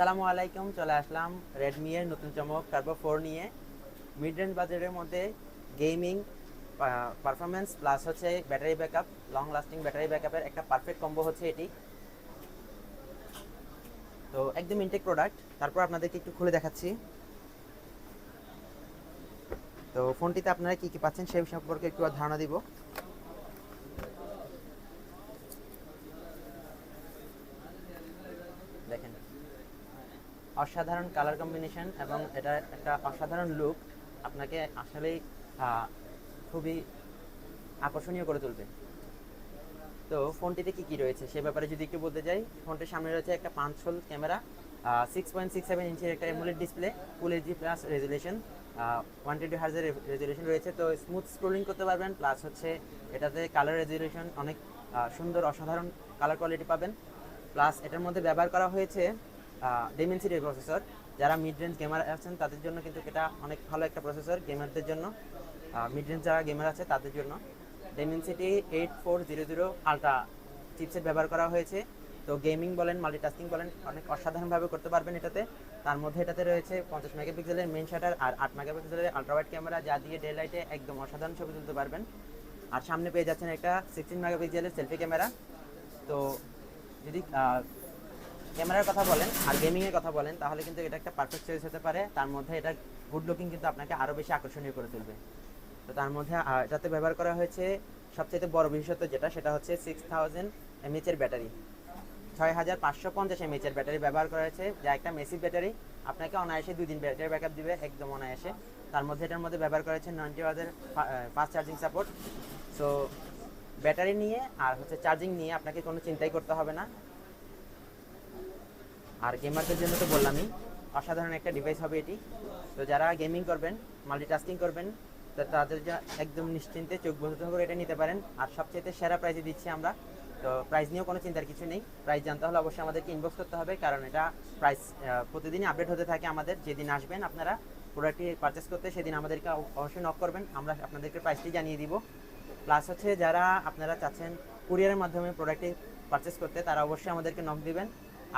আসসালামু আলাইকুম, চলে আসলাম রেডমি এর নতুন চমক টার্বো ফোর নিয়ে। মিড রেঞ্জ বাজেটের মধ্যে গেমিং পারফরমেন্স প্লাস হচ্ছে battery backup long lasting battery ব্যাকআপের একটা পারফেক্ট কম্বো হচ্ছে এটি। তো একদম ইনটেক প্রোডাক্ট তারপর আপনাদেরকে একটু খুলে দেখাচ্ছি। তো ফোনটিতে আপনারা কি কি পাচ্ছেন সেই সম্পর্কে একটু ধারণা দিব। অসাধারণ কালার কম্বিনেশন এবং এটা একটা অসাধারণ লুক আপনাকে আসলেই খুবই আকর্ষণীয় করে তুলবে। তো ফোনটিতে কি কি রয়েছে সে ব্যাপারে যদি একটু বলতে যাই ফোনটির সামনে রয়েছে একটা পাঁচ hole camera six point six seven ইঞ্চের একটা AMOLED display full HD plus resolution one twenty হার্জের resolution রয়েছে। তো স্মুথ স্ক্রোলিং করতে পারবেন প্লাস হচ্ছে এটাতে কালার রেজুলেশন অনেক সুন্দর, অসাধারণ কালার কোয়ালিটি পাবেন। প্লাস এটার মধ্যে ব্যবহার করা হয়েছে ডেমেন্সিটির প্রসেসর যারা মিড রেঞ্জ গেমার আছেন, তাদের জন্য কিন্তু এটা অনেক ভালো একটা প্রসেসর গেমারদের জন্য। মিড রেঞ্জ যারা গেমার আছে, তাদের জন্য। Dimensity eight four zero zero ultra chipset ব্যবহার করা হয়েছে। তো গেমিং বলেন মাল্টিটাস্কিং বলেন, অনেক অসাধারণভাবে করতে পারবেন এটাতে। তার মধ্যে এটাতে রয়েছে পঞ্চাশ মেগাপিক্সেলের মেন শাটার আর আট মেগাপিক্সেলের আলট্রাওয়াইড ক্যামেরা যা দিয়ে ডে লাইটে একদম অসাধারণ ছবি তুলতে পারবেন। আর সামনে পেয়ে যাচ্ছেন একটা সিক্সটিন মেগাপিক্সেলের সেলফি ক্যামেরা তো যদি ক্যামেরার কথা বলেন আর গেমিং এর কথা বলেন, তাহলে কিন্তু এটা একটা পারফেক্ট চয়েস হতে পারে। তার মধ্যে এটা গুড লুকিং কিন্তু আপনাকে আরও বেশি আকর্ষণীয় করে তুলবে। তো তার মধ্যে এটাতে ব্যবহার করা হয়েছে সবচেয়ে বড় বিশেষত্ব যেটা, সেটা হচ্ছে সিক্স থাউজেন্ড এমএচ এর ব্যাটারি। ছয় হাজার পাঁচশো পঞ্চাশ এমএচ এর ব্যাটারি ব্যবহার করা হয়েছে, যা একটা মেসিভ ব্যাটারি। আপনাকে অনায়াসে দুই দিন ব্যাটারি ব্যাকআপ দিবে, একদম অনায়াসে। তার মধ্যে এটার মধ্যে ব্যবহার করা হয়েছে নাইনটি ওয়াজের fast charging support so battery নিয়ে আর হচ্ছে চার্জিং নিয়ে আপনাকে কোনো চিন্তাই করতে হবে না। আর গেমারদের জন্য তো বললামই, অসাধারণ একটা ডিভাইস হবে এটি। তো যারা গেমিং করবেন মাল্টিটাস্কিং করবেন, তো তাদের একদম নিশ্চিন্তে চোখ বন্ধ করে এটা নিতে পারেন। আর সবচেয়ে সেরা প্রাইসে দিচ্ছি আমরা। তো প্রাইস নিয়েও কোনো চিন্তার কিছু নেই। প্রাইস জানতে হলে অবশ্যই আমাদেরকে ইনবক্স করতে হবে, কারণ এটা প্রাইস প্রতিদিনই আপডেট হতে থাকে আমাদের। যেদিন আসবেন আপনারা প্রোডাক্টটি পারচেস করতে, সেদিন আমাদেরকে অবশ্যই নক করবেন। আমরা আপনাদেরকে প্রাইসটি জানিয়ে দিব। প্লাস হচ্ছে যারা আপনারা চাচ্ছেন কুরিয়ারের মাধ্যমে প্রোডাক্টটি পারচেস করতে, তারা অবশ্যই আমাদেরকে নক দিবেন।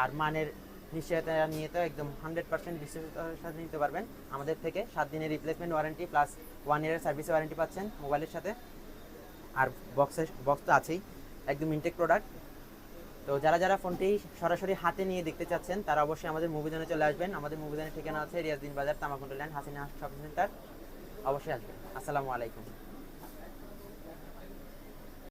আর মানের নিশ্চয়তা নিয়ে তো একদম হান্ড্রেড পার্সেন্ট বিশ্বাসের সাথে নিতে পারবেন। আমাদের থেকে সাত দিনের রিপ্লেসমেন্ট ওয়ারেন্টি প্লাস ওয়ান ইয়ারের সার্ভিস ওয়ারেন্টি পাচ্ছেন মোবাইলের সাথে। আর বক্সের বক্স তো আছেই। একদম ইনটেক প্রোডাক্ট তো যারা যারা ফোনটি সরাসরি হাতে নিয়ে দেখতে চাচ্ছেন, তারা অবশ্যই আমাদের মুভিজনে চলে আসবেন। আমাদের মুভিজনের ঠিকানা আছে Riazdin Bazar Tamakund land, Hasina shopping centre. অবশ্যই আসবেন। আসসালামু আলাইকুম।